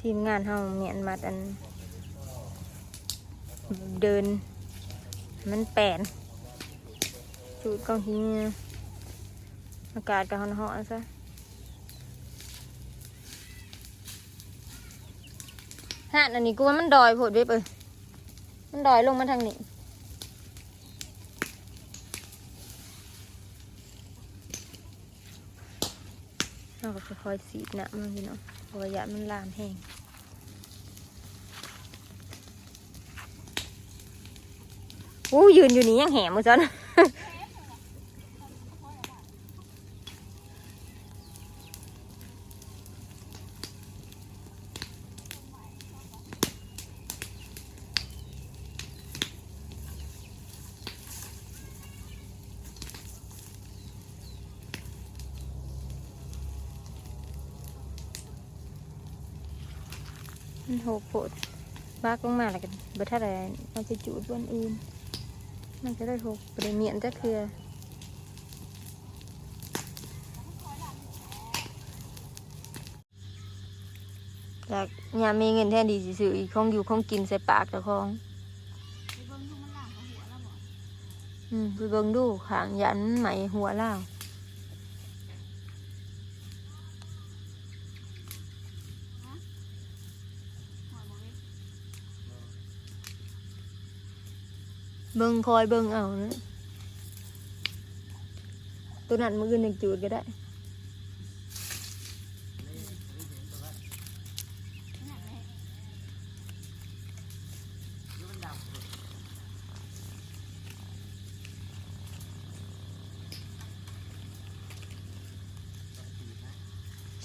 ทีมงานเฮาเมียนมาอัน เดิน มันแปนจูดกองหินอากาศก็ฮ้อนๆซะฮะอันนี้กูว่ามันดอยผดเว้ยเปยมันดอยลงมาทางนี้ เราก็ค่อยๆสีดนะมันพี่น้องเพราะว่ายะมันลามแห้งอู้ยืนอยู่นี่ยังแหมมือซ้อน มันหโผดบ้ากลงมาแล้วกันบัทัดอะไรเอาไปจูดบนอื่น มันจะได้หกประเดียวเมียนจะคือจากยามมีเงินแทนดีสิซื้ออีกของอยู่ของกินใส่ปากเจ้าของอืมไปเบิ่งดูขางยันไหมหัวเล่า เบิ่งคอยเบิ่งเอานะตัวนั้นมืออื่นหนึ่งจูดก็ได้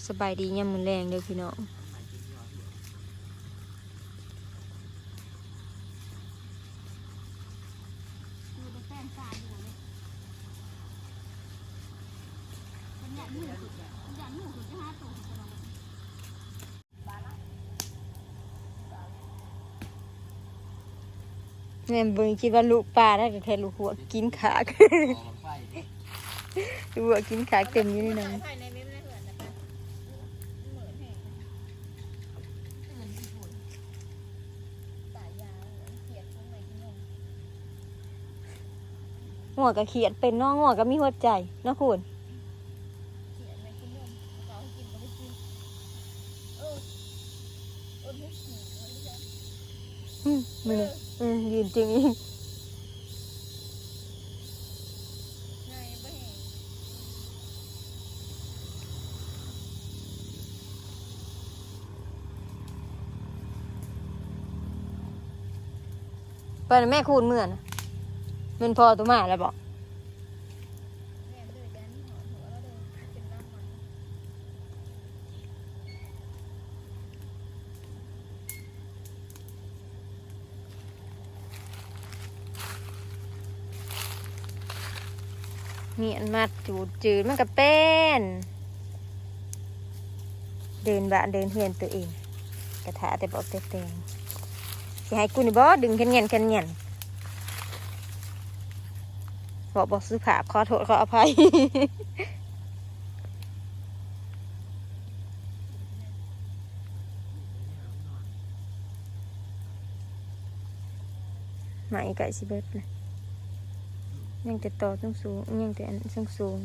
สบายดียามมือแรงเด้อพี่น้อง แม่เบิ่งคิดว่าลูกปลาได้แต่แทนลูกหัวกินขาก ลูกหัวกินขาเต็มอยู่นี่นะภายในเว็บในเหือนนะคะเหมือนแห่งสายยาวเขียนข้างในที่นม หัวก็เขียดเป็นเน้องหัวก็มีหัวใจเนาะคุณเขียนในที่นมเขาให้กินก็ไม่กินเออเออไม่หิวไม่ใช่อืมมืออืมยืนจริงอีกง่ายไม่แห่งไปนะแม่คูณเมื่อนะ มันพอตัวมาแล้วบอกม่เลยแดนหอมหัวแล้วเดินเป็นร่างมันเมียนมาจูดจืดมันก็เป็น เดินบ้านเดินเฮือนตัวเอง กระถาแต่บอกแต่แต่งสิให้กูนี่บอดึงแค่เงียนแค่เงียน บอกบอกสุภาพขอโทษขออภัยไหมไก่สิเบิดเลยยังแต่ต่อต้องสูงยังแต่อันสูงสูง